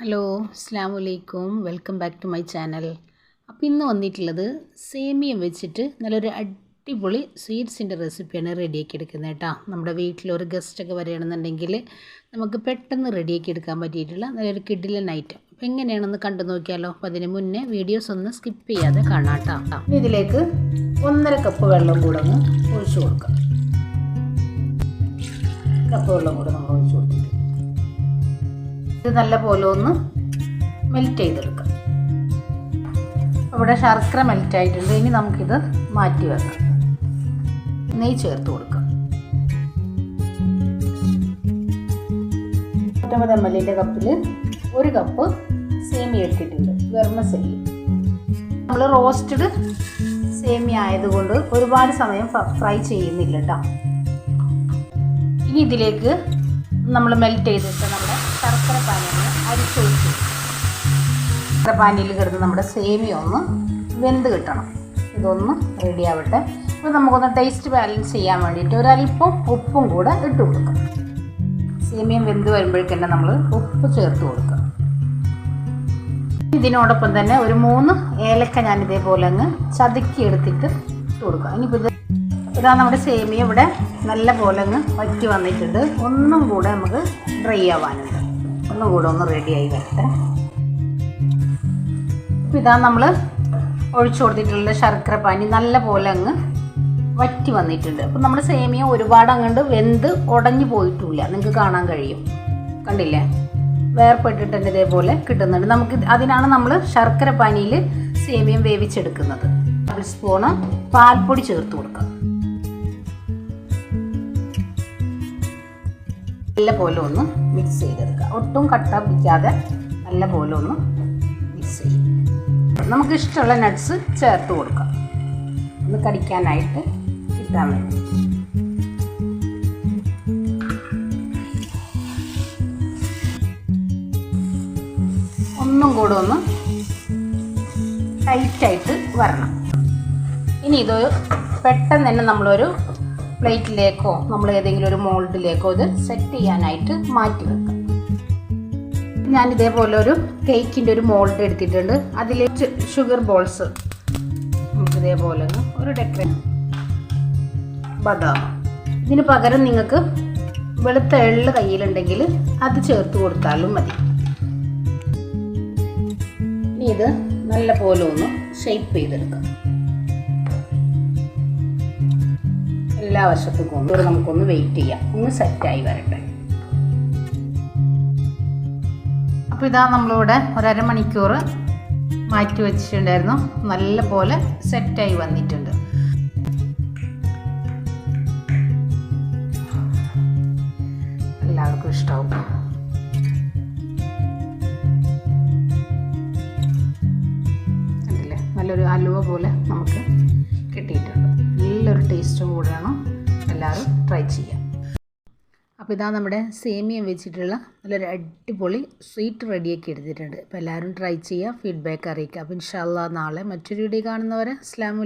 Hello അസ്സാം വലൈക്കും welcome back to my channel. അപ്പോൾ ഇന്ന് വന്നിട്ടുള്ളത് സേമിയ വെച്ചിട്ട് നല്ലൊരു അടിപൊളി സ്വീറ്റ്സിന്റെ റെസിപ്പിയാണ് റെഡിയാക്കി എടുക്കുന്നത് കേട്ടോ. നമ്മുടെ വീട്ടിലൊരു ഗസ്റ്റൊക്കെ വരികയാണെന്നുണ്ടെങ്കിൽ നമുക്ക് പെട്ടെന്ന് റെഡിയാക്കി എടുക്കാൻ പറ്റിയിട്ടുള്ള നല്ലൊരു കിഡിലൻ ഐറ്റം അപ്പോൾ എങ്ങനെയാണെന്ന് കണ്ടു നോക്കിയാലോ. അപ്പോൾ അതിന് മുന്നേ വീഡിയോസ് ഒന്ന് സ്കിപ്പ് ചെയ്യാതെ കാണാം കേട്ടോ. ഇതിലേക്ക് ഒന്നര കപ്പ് വെള്ളം കൂടെ ഒന്ന് ഒഴിച്ചു കൊടുക്കാം. കപ്പ് വെള്ളം കൂടെ നമ്മൾ ഒഴിച്ചു കൊടുത്തിട്ട് ഇത് നല്ല പോലെ ഒന്ന് മെൽറ്റ് ചെയ്തെടുക്കാം. ഇവിടെ ശർക്കര മെൽറ്റ് ആയിട്ടുണ്ട്. ഇനി നമുക്കിത് മാറ്റി വെക്കാം. നെയ് ചേർത്ത് കൊടുക്കാം. നൂറ്റമ്പത് എം എല്ലിന്റെ കപ്പിൽ ഒരു കപ്പ് സേമിയ എടുത്തിട്ടുണ്ട്. വെർമസെല്ലി നമ്മൾ റോസ്റ്റഡ് സേമിയ ആയതുകൊണ്ട് ഒരുപാട് സമയം ഫ്രൈ ചെയ്യുന്നില്ല കേട്ടോ ഇനി ഇതിലേക്ക് നമ്മൾ മെൽറ്റ് ചെയ്തിട്ട് നമ്മുടെ ശർക്കര പാനിൽ അരിച്ചൊഴിച്ചു ശർക്കര പാനിയിൽ കിടന്ന് നമ്മുടെ സേമിയ ഒന്ന് വെന്ത് കിട്ടണം. ഇതൊന്ന് റെഡി ആവട്ടെ. അപ്പോൾ നമുക്കൊന്ന് ടേസ്റ്റ് ബാലൻസ് ചെയ്യാൻ വേണ്ടിയിട്ട് ഒരല്പം ഉപ്പും കൂടെ ഇട്ട് കൊടുക്കാം. സേമിയം വെന്ത് വരുമ്പോഴേക്കന്നെ നമ്മൾ ഉപ്പ് ചേർത്ത് കൊടുക്കാം. ഇതിനോടൊപ്പം തന്നെ ഒരു മൂന്ന് ഏലക്ക ഞാൻ ഇതേപോലെ അങ്ങ് ചതുക്കി എടുത്തിട്ട് ഇട്ട് കൊടുക്കാം. ഇനിയിപ്പോൾ ഇത് ഇതാ നമ്മുടെ സേമിയ ഇവിടെ നല്ല പോലെ അങ്ങ് വറ്റി വന്നിട്ടുണ്ട്. ഒന്നും കൂടെ നമുക്ക് ഡ്രൈ ആവാനുണ്ട്. ഒന്നും കൂടെ ഒന്ന് റെഡിയായി വരട്ടെ. അപ്പോൾ ഇതാ നമ്മൾ ഒഴിച്ചു കൊടുത്തിട്ടുള്ള ശർക്കര പാനി നല്ല പോലെ അങ്ങ് വറ്റി വന്നിട്ടുണ്ട്. അപ്പം നമ്മൾ സേമിയ ഒരുപാട് അങ്ങോട്ട് വെന്ത് ഉടഞ്ഞു പോയിട്ടില്ല. നിങ്ങൾക്ക് കാണാൻ കഴിയും. കണ്ടില്ലേ? വേർപ്പെട്ടിട്ട് തന്നെ ഇതേപോലെ കിട്ടുന്നുണ്ട്. നമുക്ക് അതിനാണ് നമ്മൾ ശർക്കര പാനിയിൽ സേമിയം വേവിച്ചെടുക്കുന്നത്. ഒരു സ്പൂണ് പാൽപ്പൊടി ചേർത്ത് കൊടുക്കുക. നല്ല പോലെ ഒന്ന് മിക്സ് ചെയ്തെടുക്കുക ഒട്ടും കട്ട പിടിക്കാതെ നല്ല പോലെ ഒന്ന് മിക്സ് ചെയ്യും. നമുക്ക് ഇഷ്ടമുള്ള നട്ട്സ് ചേർത്ത് കൊടുക്കാം. ഒന്ന് കടിക്കാനായിട്ട് കിട്ടാൻ വേണ്ടി. ഒന്നും കൂടെ ഒന്ന് ടൈറ്റായിട്ട് വരണം. ഇനി ഇത് പെട്ടെന്ന് തന്നെ നമ്മളൊരു പ്ലേറ്റിലേക്കോ നമ്മൾ ഏതെങ്കിലും ഒരു മോൾഡിലേക്കോ ഇത് സെറ്റ് ചെയ്യാനായിട്ട് മാറ്റി വെക്കാം. ഞാൻ ഇതേപോലെ ഒരു കേക്കിന്റെ ഒരു മോൾഡ് എടുത്തിട്ടുണ്ട്. അതിൽ ഷുഗർ ബോൾസ് നമുക്ക് ഇതേപോലെ ഒരു ഡെക്കറേ ബദാം. ഇതിന് പകരം നിങ്ങൾക്ക് വെളുത്ത എള്ള് കയ്യിലുണ്ടെങ്കിൽ അത് ചേർത്ത് കൊടുത്താലും മതി. ഇനി ഇത് നല്ല പോലെ ഒന്ന് ഷെയ്പ്പ് ചെയ്തെടുക്കാം. എല്ലാ വശത്തും കൊണ്ട് നമുക്കൊന്ന് വെയിറ്റ് ചെയ്യാം. ഒന്ന് സെറ്റായി വരട്ടെ. അപ്പോൾ ഇതാ നമ്മളിവിടെ ഒരമണിക്കൂർ മാറ്റി വെച്ചിട്ടുണ്ടായിരുന്നു. നല്ല പോലെ സെറ്റായി വന്നിട്ടുണ്ട്. എല്ലാവർക്കും ഇഷ്ടമാവും കണ്ടില്ലേ? നല്ലൊരു അലുവ പോലെ നമുക്ക് കിട്ടിയിട്ടുണ്ട്. നല്ലൊരു ടേസ്റ്റും കൂടെയാണ് എല്ലാവരും ട്രൈ ചെയ്യാം അപ്പോൾ ഇതാ നമ്മുടെ സേമിയം വെച്ചിട്ടുള്ള നല്ലൊരു അടിപൊളി സ്വീറ്റ് റെഡിയാക്കി എടുത്തിട്ടുണ്ട്. അപ്പോൾ എല്ലാവരും ട്രൈ ചെയ്യുക ഫീഡ്ബാക്ക് അറിയിക്കുക. അപ്പോൾ ഇൻഷാല്ല നാളെ മറ്റൊരു വീഡിയോ കാണുന്നവരെ അസ്സാം